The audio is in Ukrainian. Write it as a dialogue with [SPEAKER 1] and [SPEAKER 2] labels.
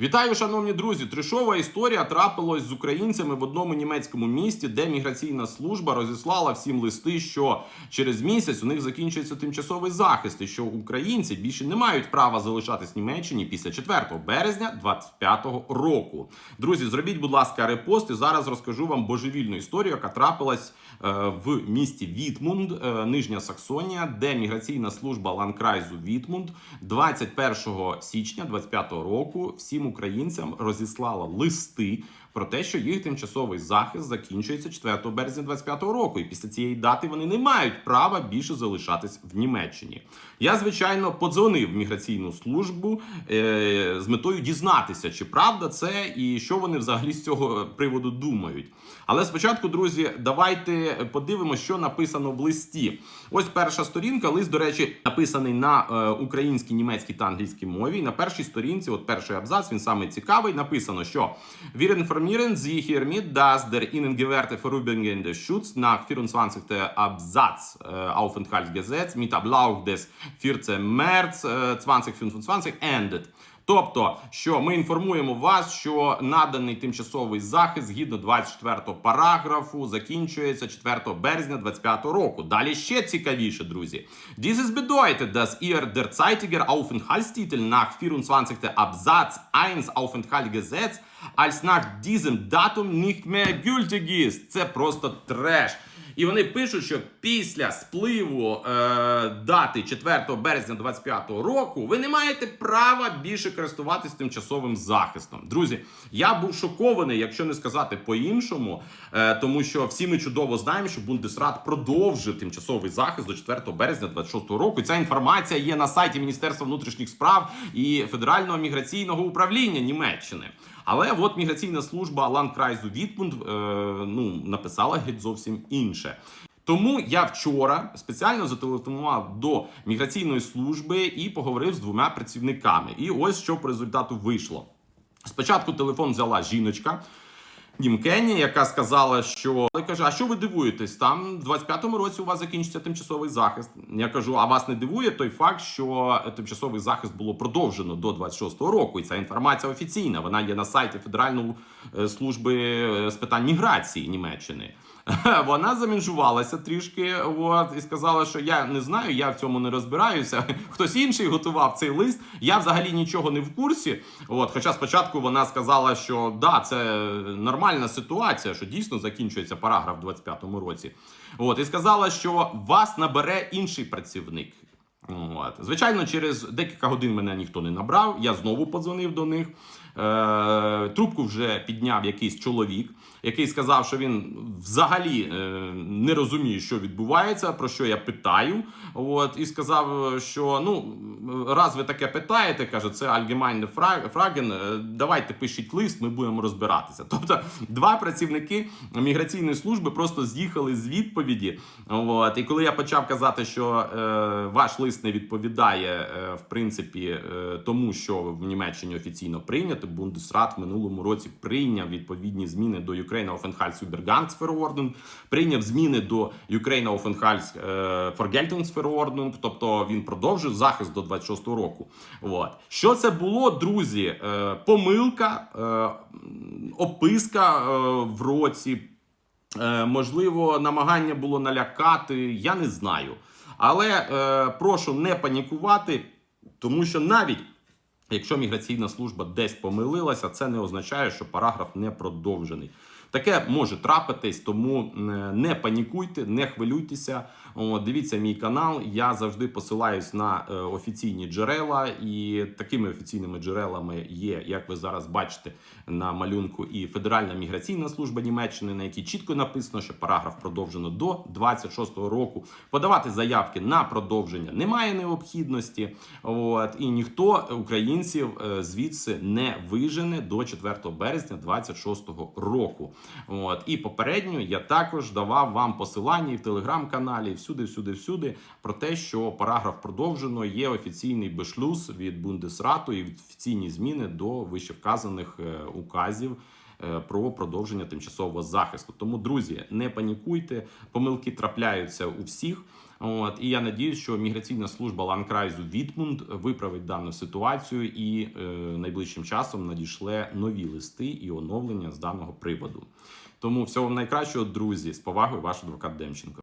[SPEAKER 1] Вітаю, шановні друзі! Трешова історія трапилась з українцями в одному німецькому місті, де міграційна служба розіслала всім листи, що через місяць у них закінчується тимчасовий захист, і що українці більше не мають права залишатись в Німеччині після 4 березня 2025 року. Друзі, зробіть, будь ласка, репост. І зараз розкажу вам божевільну історію, яка трапилась е, в місті Вітмунд, е, Нижня Саксонія, де міграційна служба Ланкрайзу Вітмунд 21 січня 2025 року всім українцям розіслала листи про те, що їх тимчасовий захист закінчується 4 березня 2025 року, і після цієї дати вони не мають права більше залишатись в Німеччині. Я звичайно подзвонив в міграційну службу е, з метою дізнатися, чи правда це і що вони взагалі з цього приводу думають. Але спочатку, друзі, давайте подивимося, що написано в листі. Ось перша сторінка. Лист, до речі, написаний на е, українській, німецькій та англійській мові. І на першій сторінці, от перший абзац, він саме цікавий. Написано, що Wir nach 24. Absatz äh, Aufenthaltsgesetz mit Ablauf des 14. März äh, 2025 endet. Тобто, ми інформуємо вас, що наданий тимчасовий захист згідно 24 параграфу закінчується 4 березня 25 року. Далі ще цікавіше, друзі. Nach 24. Absatz 1 Aufenthaltsgesetz als nach diesem Datum nicht mehr gültig ist. Це просто треш. І вони пишуть, що після спливу е, дати 4 березня 25 року ви не маєте права більше користуватись тимчасовим захистом. Друзі, я був шокований, якщо не сказати по-іншому, е, тому що всі ми чудово знаємо, що Бундесрат продовжив тимчасовий захист до 4 березня 26 року. Ця інформація є на сайті Міністерства внутрішніх справ і Федерального міграційного управління Німеччини. Але от міграційна служба Ландкрайзу Вітмунд е, ну, написала геть зовсім інше. Тому я вчора спеціально зателефонував до міграційної служби і поговорив з двома працівниками. І ось що по результату вийшло. Спочатку телефон взяла жіночка. Німкені, яка сказала, що але каже: А що ви дивуєтесь? Там в 25-му році у вас закінчиться тимчасовий захист. Я кажу: а вас не дивує той факт, що тимчасовий захист було продовжено до 26-го року, і ця інформація офіційна. Вона є на сайті Федеральної е, служби е, з питань міграції Німеччини. Вона замінжувалася трішки, от і сказала, що я не знаю, я в цьому не розбираюся. Хтось інший готував цей лист. Я взагалі нічого не в курсі. От, хоча спочатку вона сказала, що да, це нормальна ситуація, що дійсно закінчується параграф в 25-му році. От і сказала, що вас набере інший працівник. От. Звичайно, через декілька годин мене ніхто не набрав. Я знову подзвонив до них. Е, трубку вже підняв якийсь чоловік, який сказав, що він взагалі е, не розуміє, що відбувається, про що я питаю. От, і сказав, що ну раз ви таке питаєте, каже, це Fra- Fragen, е, давайте пишіть лист, ми будемо розбиратися. Тобто, два працівники міграційної служби просто з'їхали з відповіді. От, і коли я почав казати, що е, ваш лист не відповідає е, в принципі е, тому, що в Німеччині офіційно прийнято, Бундесрат в минулому році прийняв відповідні зміни до Ukraine Aufenthaltsübergangsverordnung, прийняв зміни до Ukraine Aufenthalts е, Vergeltungsverordnung, тобто він продовжив захист до 26 року. От. Що це було, друзі? Е, помилка, е, описка в році. Можливо, намагання було налякати, я не знаю. Але прошу не панікувати, тому що навіть якщо міграційна служба десь помилилася, це не означає, що параграф не продовжений. Таке може трапитись, тому е, не панікуйте, не хвилюйтеся. О, дивіться мій канал. Я завжди посилаюсь на е, офіційні джерела, і такими офіційними джерелами є, як ви зараз бачите на малюнку, і Федеральна міграційна служба Німеччини, на якій чітко написано, що параграф продовжено до 26-го року. Подавати заявки на продовження немає необхідності. От і ніхто українців е, звідси не вижене до 4 березня 26-го року. От і попередньо я також давав вам посилання і в телеграм-каналі, і всюди, всюди, всюди про те, що параграф продовжено. Є офіційний бешлюз від Бундесрату і офіційні зміни до вищевказаних е, указів. е, Про продовження тимчасового захисту. Тому, друзі, не панікуйте, помилки трапляються у всіх. От і я надіюсь, що міграційна служба Ланкрайзу Вітмунд виправить дану ситуацію і е, найближчим часом надішле нові листи і оновлення з даного приводу. Тому всього найкращого, друзі, з повагою, ваш адвокат Демченко.